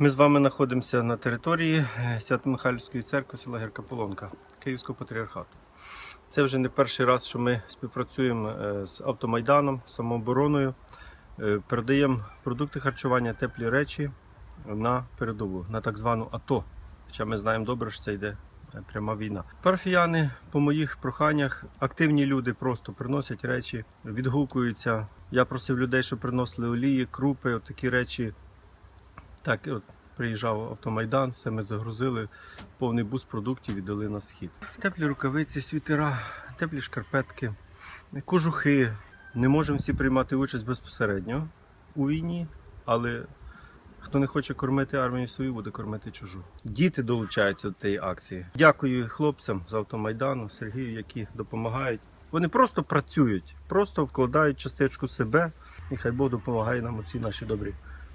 Ми з вами знаходимося на території е, Свято-Михайлівської церкви села Гірка Полонка Київського патріархату. Це вже не перший раз, що ми співпрацюємо е, з автомайданом, самообороною, Е, передаємо продукти харчування, теплі речі на передову, на так звану АТО. Хоча ми знаємо добре, що це йде пряма війна. Парафіяни по моїх проханнях, активні люди просто приносять речі, відгукуються. Я просив людей, щоб приносили олії, крупи, такі речі. Так, от приїжджав автомайдан, все ми загрузили, повний бус продуктів віддали на схід. Теплі рукавиці, світера, теплі шкарпетки, кожухи. Не можемо всі приймати участь безпосередньо у війні, але хто не хоче кормити армію свою, буде кормити чужу. Діти долучаються до тієї акції. Дякую хлопцям з автомайдану, Сергію, які допомагають. Вони просто працюють, просто вкладають частичку себе, і хай Бог допомагає нам у ці наші добрі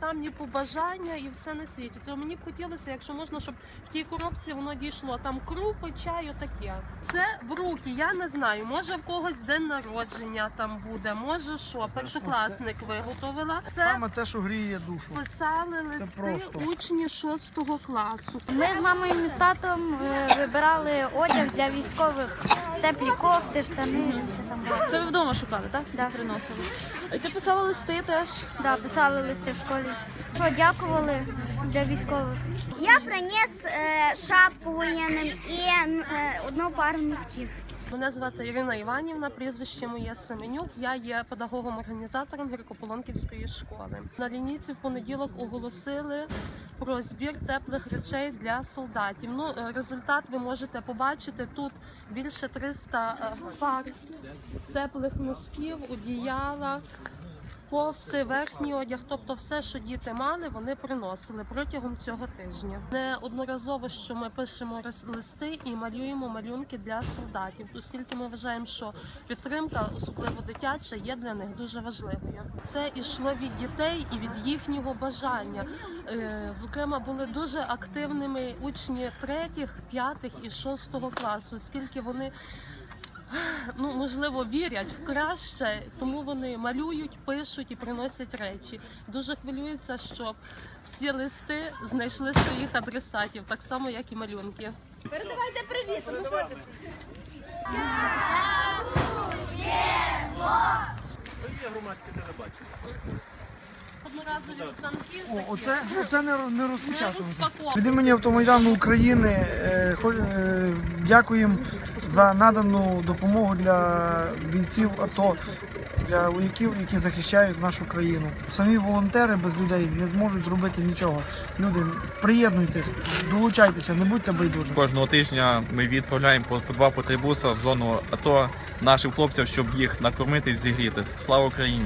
Там ні побажання і все на світі. То мені б хотілося, якщо можна, щоб в тій коробці воно дійшло. Там крупи, чай, отаке. Це в руки, я не знаю. Може в когось день народження там буде, може що, першокласник виготовила. Це Саме те, що гріє душу. писали листи учні шостого класу. Ми з мамою і з татом е, вибирали одяг для військових, теплі кофти, штани, там. Це ви вдома шукали, так? Да. Приносили. І ти писала листи теж. Да, писали листи в школі. Що дякували для військових. Я приніс е, шапку воєнним і е, одну пару носків. Мене звати Ірина Іванівна, прізвище моє Семенюк. Я є педагогом-організатором Гіркополонківської школи. На лінійці в понеділок оголосили про збір теплих речей для солдатів. Ну, е, результат ви можете побачити тут більше 300 е, пар теплих носків, одіяла. Кофти, верхній одяг, тобто все, що діти мали, вони приносили протягом цього тижня. Неодноразово, що ми пишемо листи і малюємо малюнки для солдатів, оскільки ми вважаємо, що підтримка, особливо дитяча, є для них дуже важливою. Це ішло від дітей і від їхнього бажання. Е, Зокрема, були дуже активними учні третіх, п'ятих і шостого класу, оскільки вони ну можливо вірять в краще, тому вони малюють, пишуть і приносять речі. Дуже хвилюються, щоб всі листи знайшли своїх адресатів, так само як і малюнки. Передавайте привіт. Одноразові станки. О, оце, оце не, не розпечатано. Від імені автомайдану України е, хо- е, дякуємо за надану допомогу для бійців АТО, для вояків, які захищають нашу країну. Самі волонтери без людей не зможуть зробити нічого. Люди, приєднуйтесь, долучайтеся, не будьте байдужими. Кожного тижня ми відправляємо по, по два по три буса в зону АТО нашим хлопцям, щоб їх накормити і зігріти. Слава Україні!